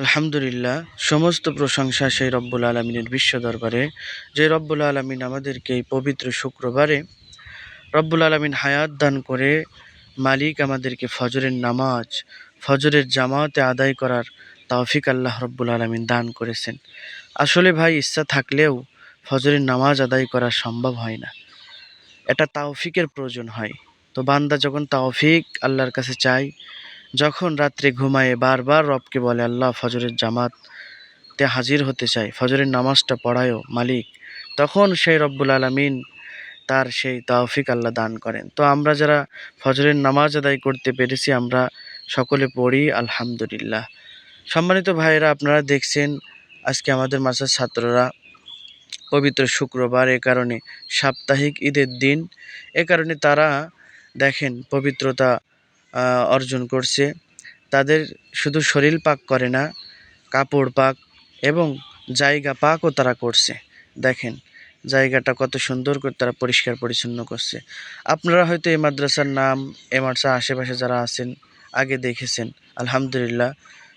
আলহামদুলিল্লাহ, সমস্ত প্রশংসা সেই রব্বুল আলমিনের বিশ্ব দরবারে। যে রব্বুল আলমিন আমাদেরকে এই পবিত্র শুক্রবারে রব্বুল আলমিন হায়াত দান করে মালিক আমাদেরকে ফজরের নামাজ, ফজরের জামাতে আদায় করার তাওফিক আল্লাহ রব্বুল আলমিন দান করেছেন। আসলে ভাই, ইচ্ছা থাকলেও ফজরের নামাজ আদায় করা সম্ভব হয় না। এটা তাওফিকের প্রয়োজন হয়। তো বান্দা যখন তাওফিক আল্লাহর কাছে চায় যখন রাত্রে ঘুমায়ে বারবার রবকে বলে, আল্লাহ, ফজরের জামাতে হাজির হতে চায় ফজরের নামাজটা পড়ায়ও মালিক। তখন সেই রব্বুল আলমিন তার সেই তাওফিক আল্লাহ দান করেন। তো আমরা যারা ফজরের নামাজ আদায় করতে পেরেছি, আমরা সকলে পড়ি, আলহামদুলিল্লাহ। সম্মানিত ভাইয়েরা, আপনারা দেখছেন আজকে আমাদের মাসার ছাত্ররা পবিত্র শুক্রবার, এ কারণে সাপ্তাহিক ঈদের দিন, এ কারণে তারা দেখেন পবিত্রতা অর্জন করছে। তাদের শুধু শরীর পাক করে না, কাপড় পাক এবং জায়গা পাকও তারা করছে। দেখেন জায়গাটা কত সুন্দর করে তারা পরিষ্কার পরিচ্ছন্ন করছে। আপনারা হয়তো এই মাদ্রাসার নাম, এ মাদ্রাসার আশেপাশে যারা আছেন, আগে দেখেছেন। আলহামদুলিল্লাহ,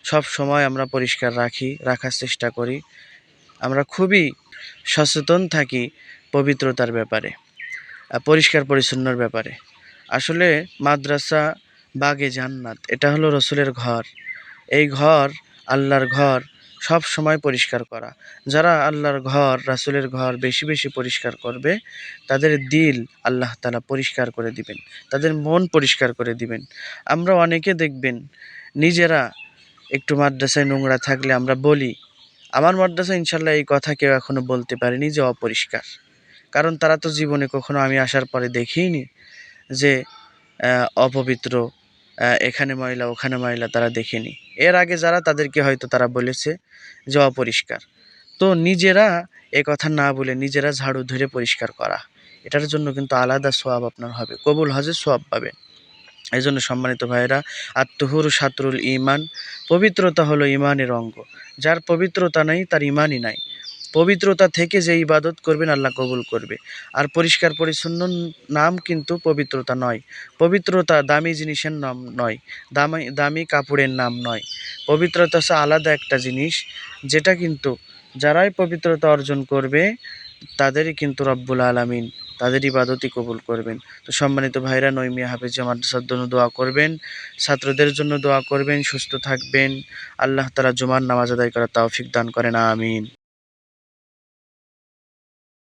সব সময় আমরা পরিষ্কার রাখি, রাখার চেষ্টা করি। আমরা খুবই সচেতন থাকি পবিত্রতার ব্যাপারে পরিষ্কার পরিচ্ছন্নর ব্যাপারে। আসলে মাদ্রাসা বাগে জান্নাত। এটা হলো রসুলের ঘর। এই ঘর আল্লাহর ঘর সব সময় পরিষ্কার করা। যারা আল্লাহর ঘর, রাসুলের ঘর বেশি বেশি পরিষ্কার করবে, তাদের দিল আল্লাহ তালা পরিষ্কার করে দিবেন। তাদের মন পরিষ্কার করে দিবেন। আমরা অনেকে দেখবেন, নিজেরা একটু মাদ্রাসায় নোংরা থাকলে আমরা বলি, আমার মাদ্রাসা ইনশাল্লাহ এই কথা কেউ এখনও বলতে পারেনি যে অপরিষ্কার। কারণ তারা তো জীবনে কখনো আমি আসার পরে দেখিনি যে অপবিত্র এখানে ময়লা, ওখানে ময়লা তারা দেখেনি। এর আগে যারা তাদেরকে হয়তো তারা বলেছে যে অপরিষ্কার। তো নিজেরা এ কথা না বলে নিজেরা ঝাড়ু ধরে পরিষ্কার করা। এটার জন্য কিন্তু আলাদা সোয়াব আপনার হবে। কবুল হজে সোয়াব পাবেন। এই জন্য সম্মানিত ভাইয়েরা, আত্মহুর সাতরুল ইমান, পবিত্রতা হলো ইমানের অঙ্গ। যার পবিত্রতা নেই, তার ইমানই নাই। পবিত্রতা থেকে যে ইবাদত করবেন আল্লাহ কবুল করবে। আর পরিষ্কার পরিচ্ছন্ন নাম কিন্তু পবিত্রতা নয়। পবিত্রতা দামি জিনিসের নাম নয়, দামি দামি কাপড়ের নাম নয়। পবিত্রতা হচ্ছে আলাদা একটা জিনিস, যেটা কিন্তু যারাই পবিত্রতা অর্জন করবে, তাদেরই কিন্তু রব্বুল আলামিন তাদের ইবাদতই কবুল করবেন। তো সম্মানিত ভাইরা, নৈমিয়া হাফিজ মাদ্রাসার জন্য দোয়া করবেন, ছাত্রদের জন্য দোয়া করবেন, সুস্থ থাকবেন। আল্লাহ তালা জুমার নামাজ আদায় করা তৌফিক দান করেন, আমিন।